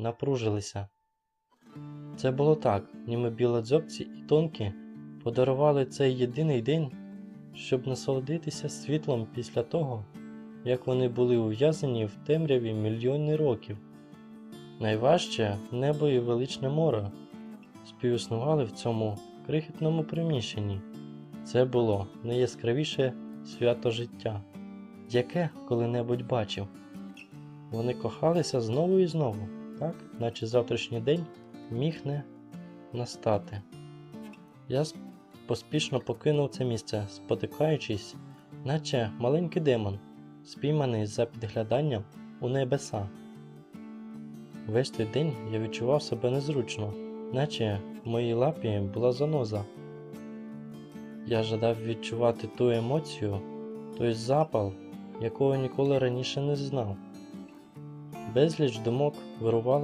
напружилися. Це було так, ніби білодзьобці і тонкі подарували цей єдиний день, щоб насолодитися світлом після того, як вони були ув'язані в темряві мільйони років. Найважче небо і величне море співіснували в цьому крихітному приміщенні. Це було найяскравіше свято життя, яке коли-небудь бачив. Вони кохалися знову і знову, так, наче завтрашній день міг не настати. Я поспішно покинув це місце, спотикаючись, наче маленький демон, спійманий за підгляданням у небеса. Весь той день я відчував себе незручно, наче в моїй лапі була заноза. Я жадав відчувати ту емоцію, той запал, якого ніколи раніше не знав. Безліч думок вирували